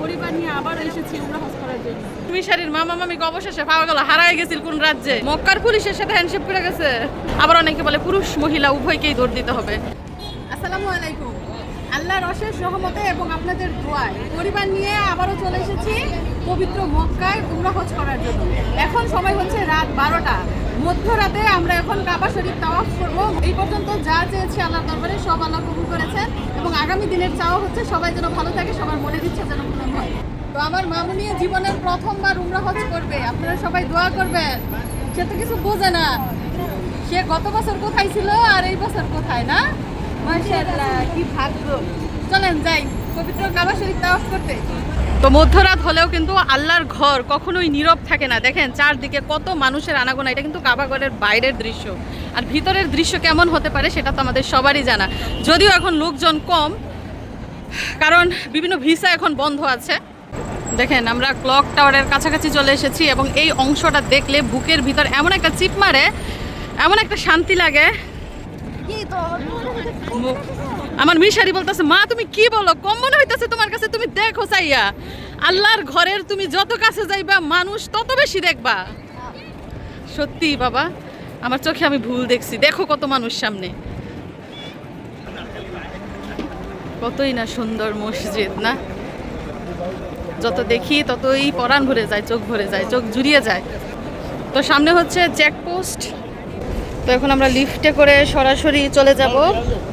পরিবার নিয়ে আবার এসেছি উমরা হজ করার জন্য মিশারির মামা মামিকে অবশেষে পাওয়া গেল হারায় গেছিল কোন রাজ্যে? মক্কার পুলিশের সাথে হ্যান্ডশেপ করে গেছে। আবার অনেকে বলে পুরুষ মহিলা উভয়কেই দৌড় দিতে হবে। আসসালামু আলাইকুম। আল্লাহর অশেষ রহমতে এবং আপনাদের দোয়ায় পরিবার নিয়ে আবারও চলে এসেছি পবিত্র মক্কায় উমরা হজ করার জন্য। এখন সময় হচ্ছে রাত বারোটা। মধ্যরাতে আমরা এখন কাবা শরীফ তাওয়াফ করব। এই পর্যন্ত যা চেয়েছি আল্লাহর দরবারে সব আল্লাহ কবুল করেছেন এবং আগামী দিনের চাওয়া হচ্ছে সবাই যেন ভালো থাকে, সবার মনের ইচ্ছা যেন পূরণ হয়। তো আমার মামুনি জীবনের প্রথমবার উমরা হজ করবে, আপনারা সবাই দোয়া করবেন। সে তো কিছু বোঝে না। সে গত বছর কোথায় ছিল আর এই বছর কোথায়, না? মাশাআল্লাহ, কি ভাগ্য। চলেন যাই, পবিত্র কাবা শরীফ তাওয়াফ করতে। তো মধ্যরাত হলেও কিন্তু আল্লাহর ঘর কখনোই নীরব থাকে না। দেখেন চারদিকে কত মানুষের আনাগোনা এটা কিন্তু কাবাগরের বাইরের দৃশ্য। আর ভিতরের দৃশ্য কেমন হতে পারে সেটা তো আমাদের সবারই জানা। যদিও এখন লোকজন কম কারণ বিভিন্ন ভিসা এখন বন্ধ আছে। দেখেন আমরা ক্লক টাওয়ারের কাছাকাছি চলে এসেছি এবং এই অংশটা দেখলে বুকের ভিতর এমন একটা চিপ মারে এমন একটা শান্তি লাগে। আমার মিশারি বলতেছে, মা, তুমি কি বলো? কম মনে হইতেছে তোমার কাছে? তুমি দেখো চাইয়া আল্লাহর ঘরের তুমি যত কাছে যাইবা, মানুষ তত বেশি দেখবা। সত্যি বাবা, আমার চোখে আমি ভুল দেখছি। দেখো কত মানুষ সামনে। কতই না সুন্দর মসজিদ, না? যত দেখি ততই পরাণ ভরে যায়, চোখ ভরে যায়, চোখ জুড়িয়ে যায়। তো সামনে হচ্ছে চেকপোস্ট তো এখন আমরা লিফটে করে সরাসরি চলে যাব।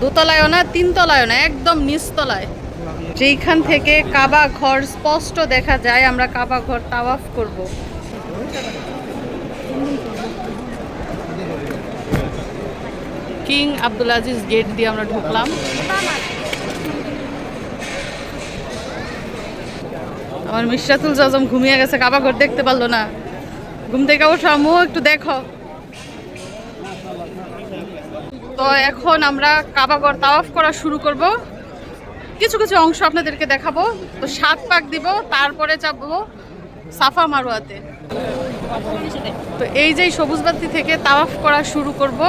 দোতলায়ও না তিনতলায়ও না, একদম নিচতলায়। যেইখান থেকে কাবা ঘর স্পষ্ট দেখা যায়, আমরা কাবা ঘর তাওয়াফ করব। কিং আব্দুল আজিজ গেট দিয়ে আমরা ঢুকলাম। আমার মিশরাতুল জজম ঘুমিয়ে গেছে, কাবা ঘর দেখতে পারল না। ঘুম থেকে ওঠো আম্মু একটু দেখো। তো এখন আমরা কাবাগর তাওয়াফ করা শুরু করব। কিছু কিছু অংশ আপনাদেরকে দেখাবো। তো সাত পাক দিব, তারপরে যাব সাফা মারোয়াতে তো এই যে সবুজ বাতি থেকে তাওয়াফ করা শুরু করব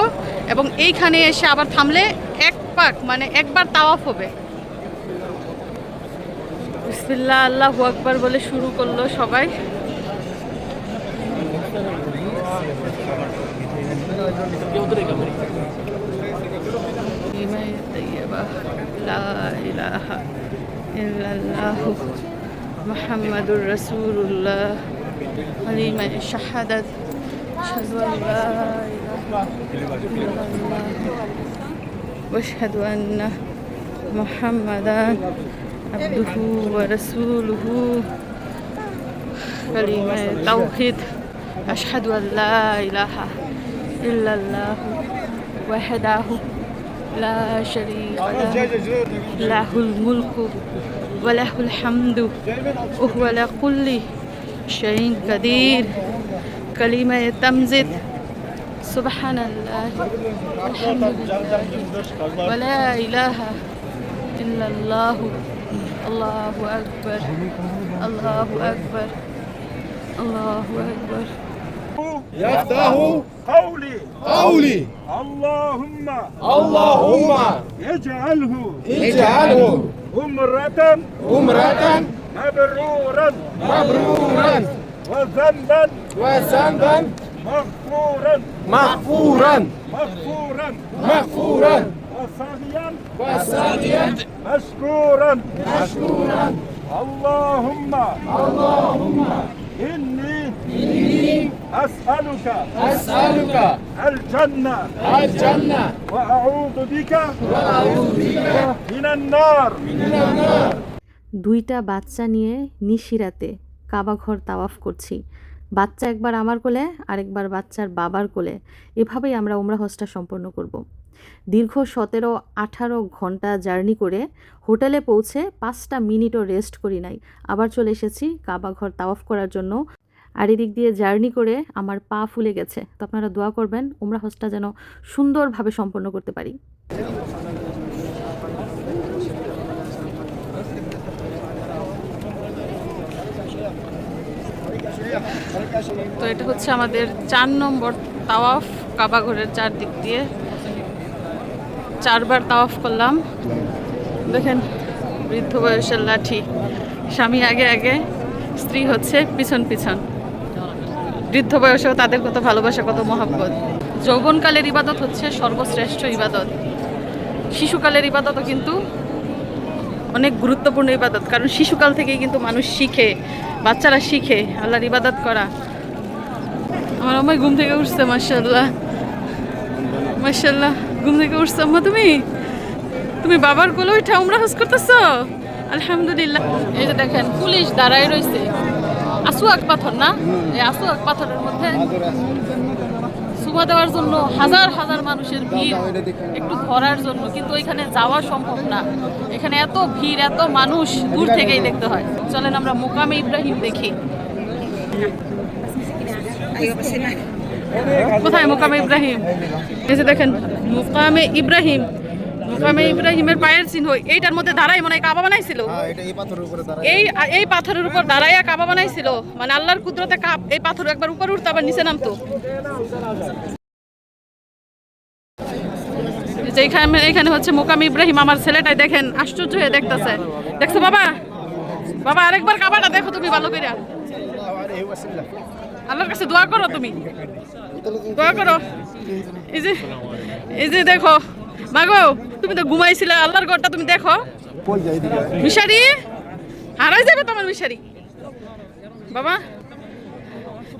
এবং এইখানে এসে আবার থামলে এক পাক মানে একবার তাওয়াফ হবে। বিসমিল্লাহ, আল্লাহ আকবার বলে শুরু করল সবাই। كلمة طيبة لا إله إلا الله محمد رسول الله كلمة شهادة أشهد أن لا إله إلا الله وأشهد أن محمدا عبده ورسوله كلمة توحيد أشهد أن لا إله إلا الله وحده لا شريك له له الملك وله الحمد وهو على كل شيء قدير. كلمة تمزد. سبحان الله. الحمد لله. ولا إله إلا الله. الله أكبر. الله أكبر. الله أكبر. يفتح قولي. قولي. اللهم. اللهم. اجعله. اجعله. أمرة. أمرة. مبرورا. مبرورا. وذنبا. وذنبا. مغفورا. مغفورا. مغفورا. مغفورا. وساديا مشكورا. مشكورا. اللهم. اللهم. إني إني أسألك أسألك الجنة الجنة وأعوذ بك وأعوذ بك من النار من النار দুইটা বাচ্চা নিয়ে নিশিরাতে কাবা ঘর তাওয়াফ করছি বাচ্চা একবার আমার কোলে, আরেকবার বাচ্চার বাবার কোলে। এভাবেই আমরা উমরা হজটা সম্পন্ন করব। দীর্ঘ সতেরো, আঠারো ঘণ্টা জার্নি করে হোটেলে পৌঁছে পাঁচটা মিনিটও রেস্ট করি নাই। আবার চলে এসেছি কাবা ঘর তাওয়াফ করার জন্য। আর এদিক দিয়ে জার্নি করে আমার পা ফুলে গেছে। তো আপনারা দোয়া করবেন, উমরা হজটা যেন সুন্দরভাবে সম্পন্ন করতে পারি। তো এটা হচ্ছে আমাদের চার নম্বর তাওয়াফ, কাবাঘরের চারদিক দিয়ে। চারবার তাওয়াফ করলাম। দেখেন, বৃদ্ধ বয়সের লাঠি। স্বামী আগে আগে, স্ত্রী হচ্ছে পিছন পিছন। বৃদ্ধ বয়সেও তাদের কত ভালোবাসা, কত মহাব্বত। যৌবনকালের ইবাদত হচ্ছে সর্বশ্রেষ্ঠ ইবাদত। শিশুকালের ইবাদতও কিন্তু অনেক গুরুত্বপূর্ণ ইবাদত, কারণ শিশুকাল থেকেই কিন্তু মানুষ শিখে, বাচ্চারা শিখে, আল্লাহর ইবাদত করা। আমার আমার ঘুম থেকে উঠছে মার্শাল্লাহ মার্শাল্লাহ ঘুম থেকে উঠছে। আম্মা, তুমি? তুমি বাবার কোলে উঠে উমরা হজ করতেছো? আলহামদুলিল্লাহ। এই যে দেখেন, পুলিশ দাঁড়ায় রয়েছে। আসুয়াক পাথর না? এই আসুয়াক পাথরের মধ্যে সুমা দেওয়ার জন্য হাজার হাজার মানুষের ভিড়, একটু ধরার জন্য, কিন্তু এখানে যাওয়া সম্ভব না। এখানে এত ভিড়, এত মানুষ দূর থেকেই দেখতে হয়। চলেন আমরা মোকামে ইব্রাহিম দেখি। কোথায় মোকামে ইব্রাহিম? যে দেখেন, মোকামে ইব্রাহিম। মোকামে ইব্রাহিমের পায়ের চিহ্ন এইটার মধ্যে দাঁড়াই মনে কাবা বানাইছিল। এই দাঁড়ায়। এই এই পাথরের উপর দাঁড়াইয়া কাবা বানাইছিল। মানে আল্লাহর কুদরতে কাপ এই পাথর একবার উপর উঠতো আবার নিচে নামতো। এই যে এখানে এখানে হচ্ছে মোকাম ইব্রাহিম আমার ছেলেটাই দেখেন আশ্চর্য হয়ে দেখতেছে। দেখছ বাবা? বাবা আরেকবার কাবাটা দেখো তুমি ভালো করে আল্লাহর কাছে দোয়া করো তুমি। দোয়া করো। এই যে এই যে দেখো মাগো, তুমি তো ঘুমাইছিলে, আল্লাহর ঘরটা তুমি দেখো। মিশারি, হারাই যাবে তোমার মিশারি। বাবা,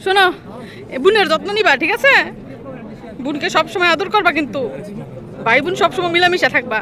শোনো বোনের যত্ন নিবা, ঠিক আছে? বোনকে সবসময় আদর করবা কিন্তু, ভাই বোন সবসময় মিলামিশা থাকবা।